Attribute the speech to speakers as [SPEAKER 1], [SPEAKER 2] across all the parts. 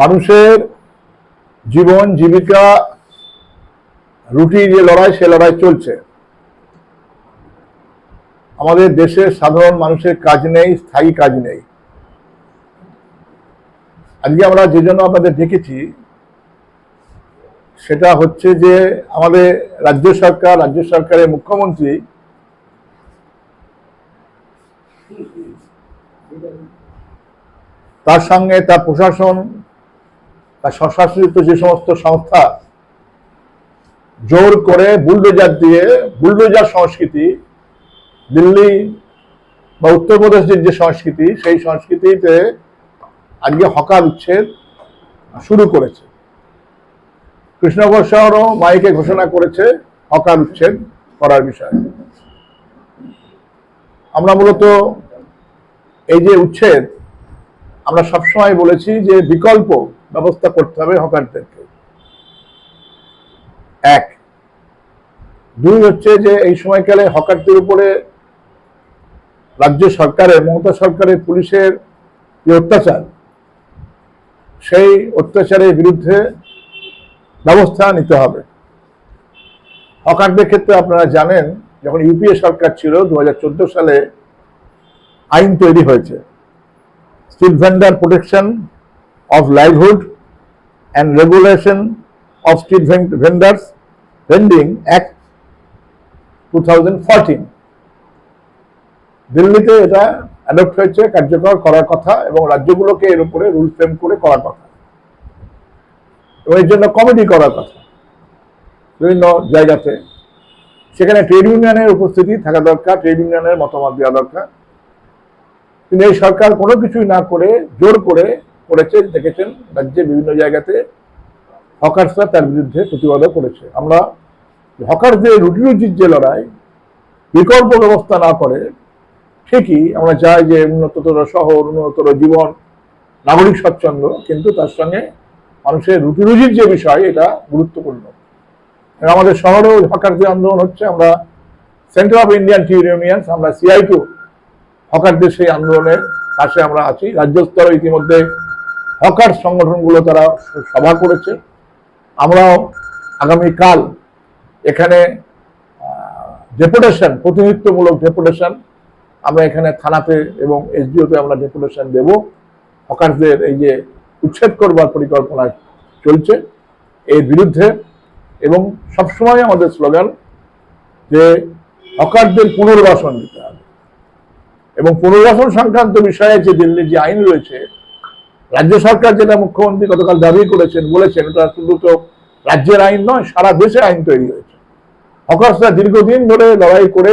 [SPEAKER 1] মানুষের জীবন, জীবিকা রুটি যে লড়াই, সে লড়াই চলছে। আমাদের দেশের সাধারণ মানুষের কাজ নেই, স্থায়ী কাজ নেই। আজকে আমরা যে জন্য আপনাদের ডেকেছি সেটা হচ্ছে যে আমাদের রাজ্য সরকার, রাজ্য সরকারের মুখ্যমন্ত্রী তার সঙ্গে তার প্রশাসন তার স্বশাসিত যে সমস্ত সংস্থা জোর করে বুলডোজার দিয়ে, বুলডোজার সংস্কৃতি, দিল্লি বা উত্তরপ্রদেশের যে সংস্কৃতি, সেই সংস্কৃতিতে আজকে হকার উচ্ছেদ শুরু করেছে। কৃষ্ণগড় শহরও মাইকে ঘোষণা করেছে হকার উচ্ছেদ করার বিষয়ে। আমরা মূলত এই যে উচ্ছেদ আমরা সবসময় বলেছি যে বিকল্প ব্যবস্থা করতে হবে হকারদেরকে। এক। দুই হচ্ছে যে এই সময়কালে হকারদের উপরে রাজ্য সরকারের, মমতা সরকারের পুলিশের যে অত্যাচার, সেই অত্যাচারের বিরুদ্ধে ব্যবস্থা নিতে হবে। হকারদের ক্ষেত্রে আপনারা জানেন, যখন ইউপিএ সরকার ছিল, দু হাজার চোদ্দ সালে আইন তৈরি হয়েছে। Street vendor protection of livelihood and regulation of street vendors vending act to দিল্লিতে এটা অ্যাডপ্ট হয়েছে, কার্যকর করার কথা এবং রাজ্যগুলোকে এর উপরে রুল ফ্রেম করে করার কথা। এবং এর জন্য কমিটি করার কথা। বিভিন্ন জায়গাতে। সেখানে ট্রেড ইউনিয়নের উপস্থিতি থাকা দরকার ট্রেড ইউনিয়নের মতামত দেওয়া দরকার। কিন্তু এই সরকার কোনো কিছুই না করে, জোর করে করেছে দেখেছেন, রাজ্যে বিভিন্ন জায়গাতে হকার্সরা তার বিরুদ্ধে প্রতিবাদও করেছে। আমরা হকারদের রুটি রুজির যে লড়াই, বিকল্প ব্যবস্থা না করে, ঠিকই আমরা চাই যে উন্নততর শহর, উন্নততর জীবন, নাগরিক স্বচ্ছন্দ কিন্তু তার সঙ্গে মানুষের রুটি রুজির যে বিষয়, এটা গুরুত্বপূর্ণ। আমাদের শহরেও হকার যে আন্দোলন হচ্ছে, আমরা Centre of Indian Trade Union আমরা সিআই টু হকারদের সেই আন্দোলনের পাশে আমরা আছি। রাজ্য স্তরে ইতিমধ্যে হকার সংগঠনগুলো তারা সভা করেছে। আমরাও আগামীকাল এখানে ডেপুটেশন প্রতিনিধিত্বমূলক ডেপুটেশন আমরা এখানে থানাতে এবং এসডিওতে আমরা ডেপুটেশন দেব। হকারদের এই যে উচ্ছেদ করবার পরিকল্পনা চলছে এর বিরুদ্ধে এবং সবসময় আমাদের স্লোগান যে হকারদের পুনর্বাসন দিতে এবং পুনর্বাসন সংক্রান্ত বিষয়ে যে দিল্লির যে আইন রয়েছে, রাজ্য সরকার যেটা মুখ্যমন্ত্রী গতকাল দাবি করেছেন, বলেছেন, এটা শুধু তো রাজ্যের আইন নয়, সারা দেশে আইন তৈরি হয়েছে। হকার্সরা দীর্ঘদিন ধরে লড়াই করে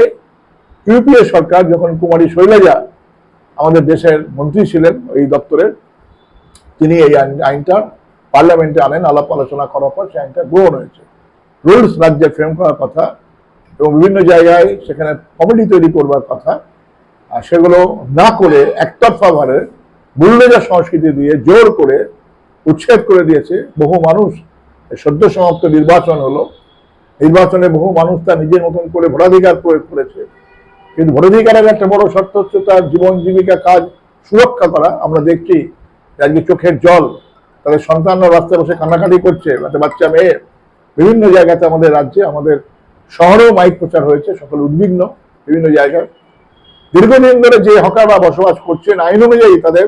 [SPEAKER 1] ইউপিএ সরকার যখন কুমারী শৈলজা আমাদের দেশের মন্ত্রী ছিলেন এই দপ্তরের তিনি এই আইনটা পার্লামেন্টে আনেন, আলাপ আলোচনা করার পর সেই আইনটা গ্রহণ হয়েছে। রুলস রাজ্যে ফ্রেম করার কথা এবং বিভিন্ন জায়গায় সেখানে কমিটি তৈরি করবার কথা সেগুলো না করে একতরফা ভাবে বুল্ডোজার সংস্কৃতি দিয়ে জোর করে, উচ্ছেদ করে দিয়েছে বহু মানুষ। সদ্য সমাপ্ত নির্বাচন হলো। নির্বাচনে বহু মানুষ তার নিজের মতন করে ভোটাধিকার প্রয়োগ করেছে। কিন্তু ভোটাধিকারের একটা বড় শর্ত হচ্ছে তার জীবন জীবিকা কাজ সুরক্ষা করা। আমরা দেখছি আজকে চোখের জল, তাদের সন্তানরা রাস্তায় বসে কান্নাকাটি করছে, একটা বাচ্চা মেয়ে। বিভিন্ন জায়গাতে আমাদের রাজ্যে, আমাদের শহরেও মাইক প্রচার হয়েছে, সকল উদ্বিগ্ন বিভিন্ন জায়গায়। দীর্ঘদিন ধরে যে হকাররা বসবাস করছেন, আইন অনুযায়ী তাদের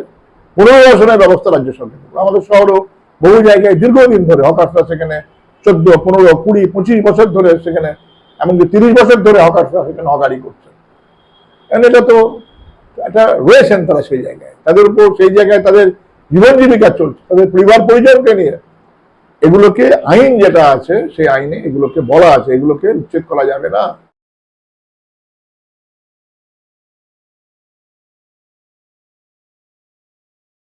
[SPEAKER 1] পুনর্বাসনের ব্যবস্থা রাজ্য সরকার আমাদের শহরও বহু জায়গায় দীর্ঘদিন ধরে হকাররা সেখানে চোদ্দ, পনেরো, কুড়ি, পঁচিশ বছর ধরে সেখানে, এমনকি তিরিশ বছর ধরে হকাররা সেখানে হকারি করছে। কারণ এটা তো একটা রয়েছেন তারা সেই জায়গায়। তাদের উপর সেই জায়গায় তাদের জীবন জীবিকা চলছে। তাদের পরিবার, পরিজনকে নিয়ে এগুলোকে আইন যেটা আছে, সেই আইনে এগুলোকে বলা আছে। এগুলোকে উচ্ছেদ করা যাবে না।